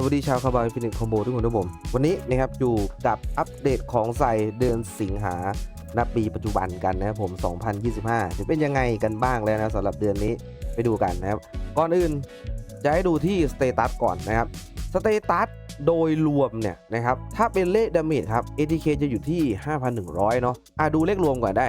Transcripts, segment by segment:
สวัสดีชาวคาร์บอยฟินิกคอมโบทุกคนทุกผมวันนี้นะครับอยู่กับอัปเดตของใส่เดือนสิงหาณปีปัจจุบันกันนะครับผม 2025 จะเป็นยังไงกันบ้างแล้วนะสำหรับเดือนนี้ไปดูกันนะครับ ก่อนอื่นจะให้ดูที่สเตตัสก่อนนะครับสเตตัส โดยรวมเนี่ยนะครับถ้าเป็นเลขดาเมจครับ ATK จะอยู่ที่ 5,100 เนาะอะดูเลขรวมก่อนได้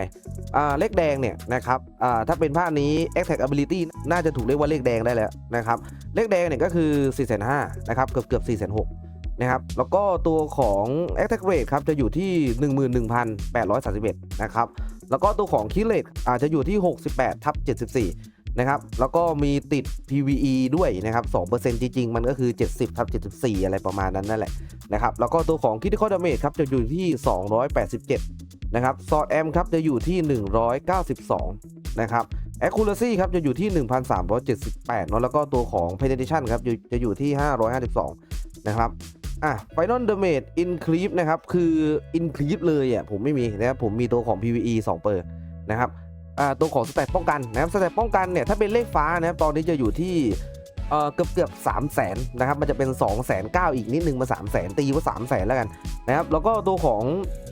อ่าเลขแดงเนี่ยนะครับอ่าถ้าเป็นภาคนี้ Attack Ability น่าจะถูกเรียกว่าเลขแดงได้แล้วนะครับเลขแดงเนี่ยก็คือ4 5 0 0นะครับเกือบเกือบ4 6 0 0นะครับแล้วก็ตัวของ Attack Rate ครับจะอยู่ที่ 11,831 นะครับ แล้วก็ตัวของ Kill Rate อาจจะอยู่ที่ 68ทับ74 นะครับแล้วก็มีติด PVE ด้วยนะครับ2%จริงๆ มันก็คือ 70ทับ74 อะไรประมาณนั้นนั่นแหละนะครับแล้วก็ตัวของ Critical Damage ครับจะอยู่ที่ 287 นะครับ Sword M ครับจะอยู่ที่ 192 นะครับ accuracy ครับจะอยู่ที่ 1,378เนอะแล้วก็ตัวของ penetration ครับอยู่จะอยู่ที่ 552 นะครับอะ final damage increase นะครับคือ increase เลยอะผมไม่มีนะครับผมมีตัวของ PVE 2เปอร์นะครับ ตัวของสเตตป้องกันนะครับสเตตป้องกันเนี่ยถ้าเป็นเลขฟ้านะครับตอนนี้จะอยู่ที่เกือบเกือบสามแสนนะครับมันจะเป็น2องแสนเก้าอีกนิดนึงมา3ามแสนตีว่าสามแสนแล้วกันนะครับแล้วก็ตัวของ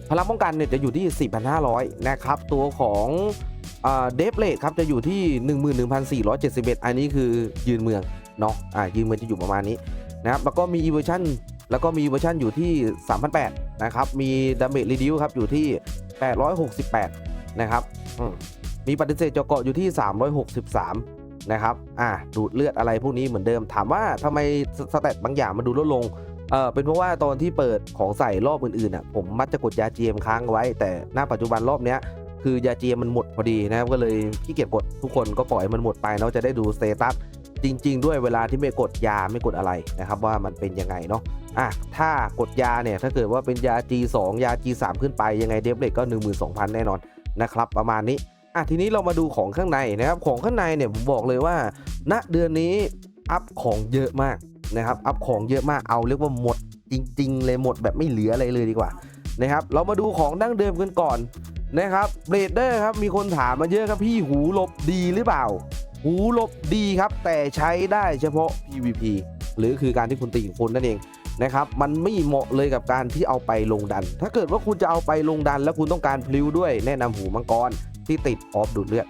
พลังป้องกันเนี่ยจะอยู่ที่ 4,500 นะครับตัวของเดฟเลทครับจะอยู่ที่ 11,471 อันนี้คือยืนเมืองเนาะอ่ายืนเมืองจะอยู่ประมาณนี้นะครับแล้วก็มีอีเวอร์ชันแล้วก็มีเวอร์ชันอยู่ที่ 3,800 นะครับ มีดาเมจรีดิวครับอยู่ที่ 868 นะครับอื มีปฏิเสธจอเกาะอยู่ที่ 363 นะครับ อ่า ดูดเลือดอะไรพวกนี้เหมือนเดิม ถามว่าทำไมสเตตบางอย่างมันดูลดลง เออเป็นเพราะว่าตอนที่เปิดของใส่รอบอื่นๆอะ ผมมักจะกดยาเจียมค้างไว้ แต่หน้าปัจจุบันรอบเนี้ยคือยาเจียมมันหมดพอดีนะครับ ก็เลยขี้เกียจกดทุกคนก็ปล่อยมันหมดไปเนาะ จะได้ดูสเตตัสจริง ๆ ด้วยเวลาที่ไม่กดยาไม่กดอะไรนะครับว่ามันเป็นยังไงเนาะอะถ้ากดยาเนี่ยถ้าเกิดว่าเป็นยา G2 ยา G3 ขึ้นไปยังไงเดฟเล็กก็ 12,000 แน่นอนนะครับประมาณนี้ อะทีนี้เรามาดูของข้างในนะครับของข้างในเนี่ยผมบอกเลยว่า ณเดือนนี้อัพของเยอะมากนะครับอัพของเยอะมากเอาเรียกว่าหมดจริง ๆ เลยหมดแบบไม่เหลืออะไรเลยดีกว่านะครับเรามาดูของดั้งเดิมกันก่อนนะครับเบรดเดอร์ครับมีคนถามมาเยอะครับพี่หูหลบดีหรือเปล่า หูหลบดีครับ แต่ใช้ได้เฉพาะ PVP หรือคือการที่คุณตีกับคนนั่นเองนะครับมันไม่เหมาะเลยกับการที่เอาไปลงดัน ถ้าเกิดว่าคุณจะเอาไปลงดัน แล้วคุณต้องการพลิ้วด้วยแนะนำหูมังกร ที่ติดออฟดูดเลือด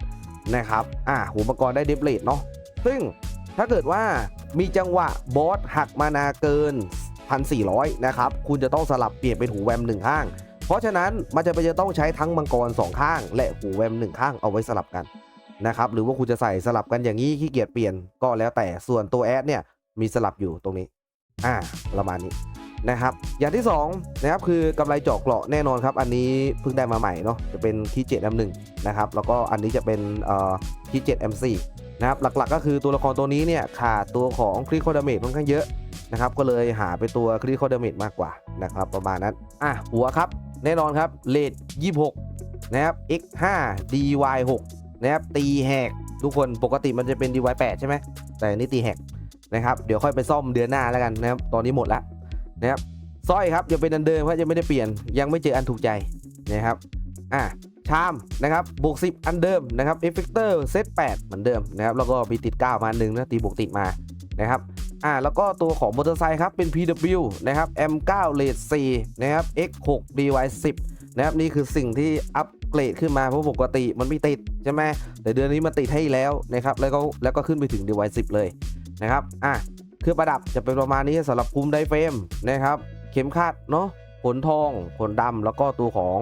นะครับอ่าหูมังกรได้เดฟเลดเนาะซึ่งถ้าเกิดว่ามีจังหวะบอสหักมานาเกิน 1,400 นะครับ คุณจะต้องสลับเปลี่ยนเป็นหูแวมหนึ่งข้าง เพราะฉะนั้นมันจะไปจะต้องใช้ทั้งมังกร 2 ข้าง และหูแวมหนึ่งข้างเอาไว้สลับกันนะครับหรือว่าคุณจะใส่สลับกันอย่างนี้ขี้เกียจเปลี่ยนก็แล้วแต่ส่วนตัวแอดเนี่ยมีสลับอยู่ตรงนี้ อ่าประมาณนี้ นะครับ อย่างที่2นะครับคือกำไรเจาะเกราะแน่นอนครับ อันนี้เพิ่งได้มาใหม่เนาะจะเป็นคีเจ็ดแอมหนึ่งนะครับ แล้วก็อันนี้จะเป็นเอ่อคีเจ็ดแอมสี่นะครับหลักๆก็คือตัวละครตัวนี้เนี่ยขาดตัวของครีโคดาเมจค่อนข้างเยอะนะครับก็เลยหาไปตัวคริคอเดเมจมากกว่านะครับประมาณนั้นอะหัวครับแน่นอนครับเลท26 นะครับ x5 dy6 นะครับตีแหกทุกคนปกติมันจะเป็น dy8 ใช่ไหมแต่นนี่ตีแหกนะครับเดี๋ยวค่อยไปซ่อมเดือนหน้าแล้วกันนะครับตอนนี้หมดแล้ว นะครับสร้อยครับยังเป็นอันเดิมครับยังไม่ได้เปลี่ยนยังไม่เจออันถูกใจนะครับอะชามนะครับบวก10 อันเดิมนะครับเอฟเฟกเตอร์เซต8เหมือนเดิมนะครับแล้วก็มีติด 9 มาหนึ่งนะตีบวกติดมานะครับอ่าแล้วก็ตัวของมอเตอร์ไซค์ครับเป็น PW นะครับ M9 เลด4นะครับ X6 DY10 นะครับนี่คือสิ่งที่อัปเกรดขึ้นมาเพราะปกติมันไม่ติดใช่ไหมแต่เดือนนี้มันติดให้แล้วนะครับแล้วก็แล้วก็ขึ้นไปถึง DY10 เลยนะครับอะ เครื่องประดับจะเป็นประมาณนี้สำหรับกลุ่มไดเฟรมนะครับ เข็มขัดเนาะขนทองขนดำแล้วก็ตัวของ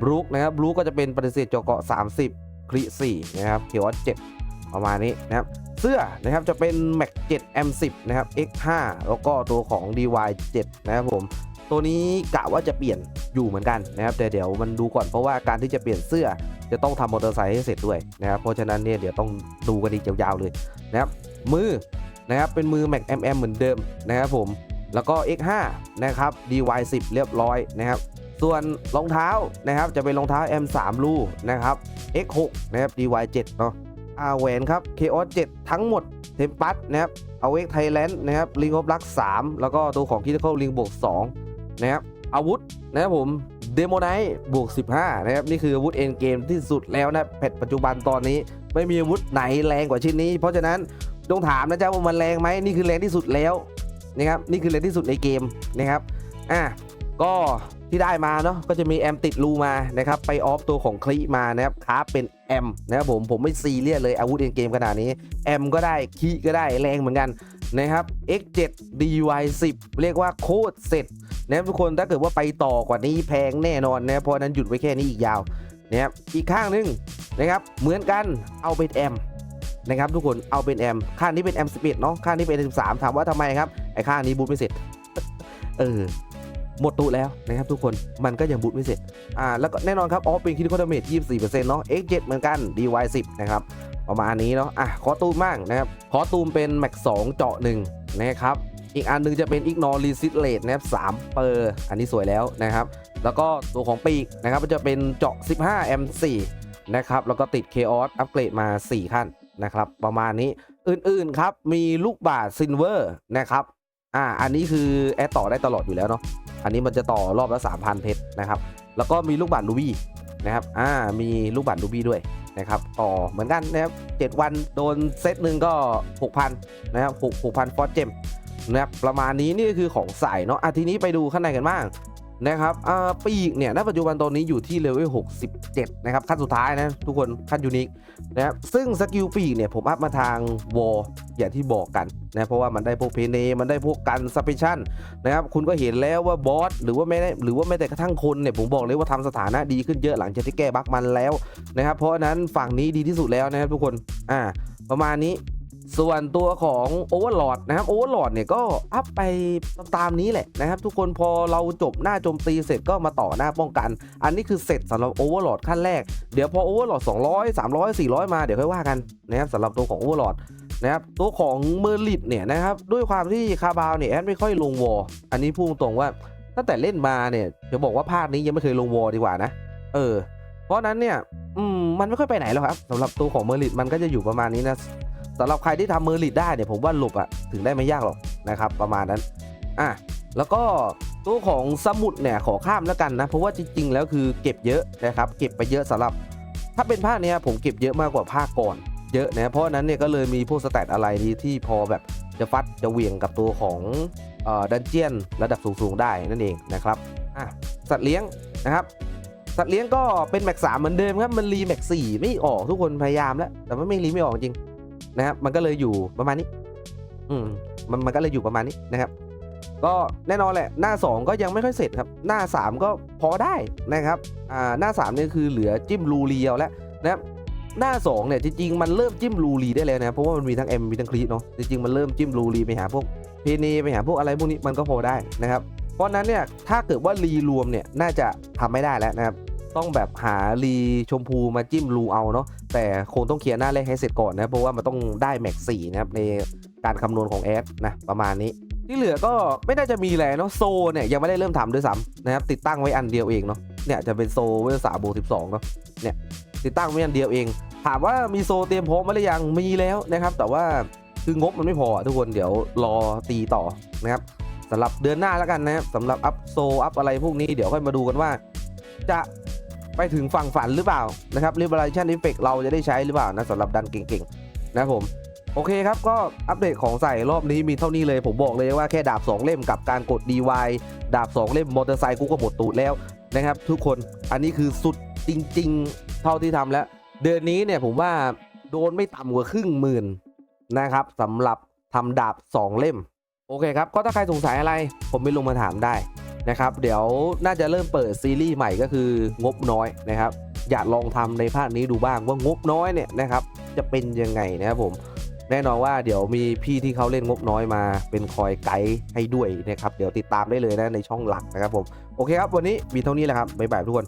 บรูคนะครับบรูคก็จะเป็นปฏิเสธจอเกาะ 30 คริ4นะครับเขียว7ประมาณนี้นะครับเสื้อนะครับจะเป็น Mac 7 M10 นะครับ X5 แล้วก็ตัวของ DY 7 นะครับผมตัวนี้กะว่าจะเปลี่ยนอยู่เหมือนกันนะครับแต่เดี๋ยวมันดูก่อนเพราะว่าการที่จะเปลี่ยนเสื้อจะต้องทำมอเตอร์ไซค์ให้เสร็จด้วยนะครับเพราะฉะนั้นเนี่ยเดี๋ยวต้องดูกันอีกยาวๆเลยนะครับมือ นะครับเป็นมือ Mac MM เหมือนเดิมนะครับผมแล้วก็ X5 นะครับ DY 10 เรียบร้อยนะครับส่วนรองเท้านะครับจะเป็นรองเท้า M3 รูนะครับ X6 นะครับ DY 7 เนาะอาแหวนครับ k อ7ทั้งหมดเทมปัสนะครับเอาเวกไทยแลนด์นะครับลิงออฟลัก3แล้วก็ตัวของคิทเคิลลิงบวก2นะครับอาวุธนะครับผมเดโมไนท์บวก 15 นะครับ นี่คืออาวุธเอ็นเกมที่สุดแล้วนะแพทปัจจุบันตอนนี้ ไม่มีอาวุธไหนแรงกว่าชิ้นนี้ เพราะฉะนั้น ต้องถามนะจ๊ะว่ามันแรงไหมนี่คือแรงที่สุดแล้วนะครับนี่คือเร็วที่สุดในเกมนะครับอะก็ที่ได้มาเนาะก็จะมีแอมติดรูมานะครับไปออฟตัวของคลีมานะครับคราฟเป็นแอมนะครับผมผมไม่ซีเรียสเลยอาวุธเอ็นเกมขนาดนี้แอมก็ได้คีก็ได้แรงเหมือนกันนะครับ X7 DY10 เรียกว่าโคตรเสร็จนะครับทุกคนถ้าเกิดว่าไปต่อกว่านี้แพงแน่นอนนะเพราะนั้นหยุดไว้แค่นี้อีกยาวนะครับอีกข้างหนึงนะครับเหมือนกันเอาเป็นแอม นะครับทุกคนเอาเป็นแอมข้างนี้เป็นแอม11เนาะข้างนี้เป็น M13 ถามว่าทำไมครับไอ้ข้างนี้บูทไม่เสร็จเออหมดตู้แล้วนะครับทุกคนมันก็ยังบูทไม่เสร็จอ่าแล้วก็แน่นอนครับออฟเป็นคิดคอร์เมท24%เนาะ X7 เหมือนกัน DY10 นะครับประมาณนี้เนาะอะขอตูมบ้างนะครับขอตูมเป็น Max 2เจาะ1นะครับอีกอันหนึงจะเป็น Ignore Resist Rate นะครับ3เปอร์อันนี้สวยแล้วนะครับ แล้วก็ตัวของปีกนะครับมันจะเป็นเจาะ 15 M4 นะครับแล้วก็ติด Chaos อัปเกรดมา 4 ขั้น นะครับ ประมาณนี้อื่นๆครับมีลูกบาศซินเวอร์นะครับอ่าอันนี้คือแอดต่อได้ตลอดอยู่แล้วเนาะอันนี้มันจะต่อรอบละ3,000เพชรนะครับแล้วก็มีลูกบาศลูบี้นะครับอ่ามีลูกบาศลูบี้ด้วยนะครับต่อเหมือนกันนะครับ7วันโดนเซตหนึ่งก็ 6,000นะครับ6 6,000ฟอสเจมนะครับประมาณนี้นี่คือของใส่เนาะอะทีนี้ไปดูข้างในกันบ้าง นะครับปีกเนี่ยณปัจจุบันตอนนี้อยู่ที่เลเวล67 นะครับ ขั้นสุดท้ายนะทุกคนขั้นยูนิคนะครับซึ่งสกิลปีกเนี่ยผมอัพมาทางวอลอย่างที่บอกกันนะเพราะว่ามันได้พวกเพเนมันได้พวกกันซับเพชันนะครับคุณก็เห็นแล้วว่าบอสหรือว่าไม่ได้หรือว่าแม้แต่กระทั่งคนเนี่ยผมบอกเลยว่าทำสถานะดีขึ้นเยอะหลังจากที่แก้บั๊กมันแล้วนะครับเพราะฉะนั้นฝั่งนี้ดีที่สุดแล้วนะครับทุกคนอ่าประมาณนี้ ส่วนตัวของ Overlord นะครับ Overlord เนี่ยก็อัพไปตามนี้แหละนะครับทุกคนพอเราจบหน้าโจมตีเสร็จก็มาต่อหน้าป้องกัน อันนี้คือเสร็จสำหรับ Overlord ขั้นแรก เดี๋ยวพอ Overlord 200 300 400 มาเดี๋ยวค่อยว่ากันนะครับสำหรับตัวของ Overlord นะครับตัวของเมอร์ลิดเนี่ยนะครับด้วยความที่คาบาวเนี่ยแอดไม่ค่อยลงวอลอันนี้พูดตรงว่าตั้งแต่เล่นมาเนี่ยจะบอกว่าภาคนี้ยังไม่เคยลงวอลดีกว่านะ เออ เพราะนั้นเนี่ยมมันไม่ค่อยไปไหนหรอกครับสำหรับตัวของเมอร์ลิดมันก็จะอยู่ประมาณนี้นะ สำหรับใครที่ทำเมอร์ลิดได้เนี่ยผมว่าหลบอะถึงได้ไม่ยากหรอกนะครับประมาณนั้นอะแล้วก็ตัวของสมุดเนี่ยขอข้ามแล้วกันนะเพราะว่าจริง ๆ แล้วคือเก็บเยอะนะครับเก็บไปเยอะสำหรับ ถ้าเป็นภาคเนี้ยผมเก็บเยอะมากกว่าภาคก่อนเยอะนะเพราะนั้นเนี่ยก็เลยมีพวกสแตทอะไรที่ที่พอแบบจะฟัดจะเหวี่ยงกับตัวของเอ่อดันเจียนระดับสูงๆได้นั่นเองนะครับอะสัตว์เลี้ยงนะครับสัตว์เลี้ยงก็เป็นแม็กสามเหมือนเดิมครับมันรีแม็กสี่ไม่ออกทุกคนพยายามแล้วแต่ว่าไม่รีไม่ออกจริง นะครับมันก็เลยอยู่ประมาณนี้ อืมมันมันก็เลยอยู่ประมาณนี้นะครับ ก็แน่นอนแหละ หน้า 2 ก็ยังไม่ค่อยเสร็จครับ หน้า 3 ก็พอได้นะครับอ่าหน้า3เนี่ยคือเหลือจิ้มรูเรียวแล้วนะครับหน้า2เนี่ยจริงๆมันเริ่มจิ้มรูรีได้แล้วนะเพราะว่ามันมีทั้ง M มีทั้งคลีเนาะจริงๆมันเริ่มจิ้มรูรีไปหาพวกเพเนไปหาพวกอะไรพวกนี้มันก็พอได้นะครับ เพราะนั้นเนี่ยถ้าเกิดว่ารีรวมเนี่ยน่าจะทำไม่ได้แล้วนะครับ ต้องแบบหารีชมพูมาจิ้มรูเอาเนาะ แต่คงต้องเคลียร์หน้าแรกให้เสร็จก่อนนะเพราะว่ามันต้องได้แม็กสี่นะครับในการคำนวณของแอดนะประมาณนี้ ที่เหลือก็ไม่น่าจะมีอะไรเนาะโซเนี่ยยังไม่ได้เริ่มทำด้วยซ้ำนะครับติดตั้งไว้อันเดียวเองเนาะเนี่ยจะเป็นโซเวลสามบวกสิบสองเนาะเนี่ยติดตั้งไว้อันเดียวเอง ถามว่ามีโซเตรียมพร้อมมาหรือยังมีแล้วนะครับ แต่ว่าคืองบมันไม่พอทุกคนเดี๋ยวรอตีต่อนะครับสำหรับเดือนหน้าแล้วกันนะครับสำหรับอัพโซอัพอะไรพวกนี้เดี๋ยวค่อยมาดูกันว่า จะ ไปถึงฝั่งฝันหรือเปล่านะครับ Liberation Effect เราจะได้ใช้หรือเปล่านะสำหรับดันเก่งๆ นะครับผมโอเคครับ ก็อัปเดตของใส่รอบนี้มีเท่านี้เลย ผมบอกเลยว่าแค่ดาบ 2 เล่มกับการกด DY ดาบ 2 เล่มมอเตอร์ไซค์กูก็หมดตูดแล้วนะครับ ทุกคนอันนี้คือสุดจริง ๆ เท่าที่ทำแล้ว เดือนนี้เนี่ยผมว่าโดนไม่ต่ำกว่าครึ่งหมื่นนะครับสำหรับทำดาบ 2 เล่ม โอเคครับ ก็ถ้าใครสงสัยอะไร ผมไปลงมาถามได้ นะครับ เดี๋ยวน่าจะเริ่มเปิดซีรีส์ใหม่ก็คืองบน้อยนะครับ อยากลองทำในภาคนี้ดูบ้างว่างบน้อยเนี่ยนะครับจะเป็นยังไงนะครับผมแน่นอนว่าเดี๋ยวมีพี่ที่เขาเล่นงบน้อยมาเป็นคอยไกด์ให้ด้วยนะครับ เดี๋ยวติดตามได้เลยนะในช่องหลักนะครับผม โอเคครับ วันนี้มีเท่านี้แหละครับ บ๊ายบายทุกคน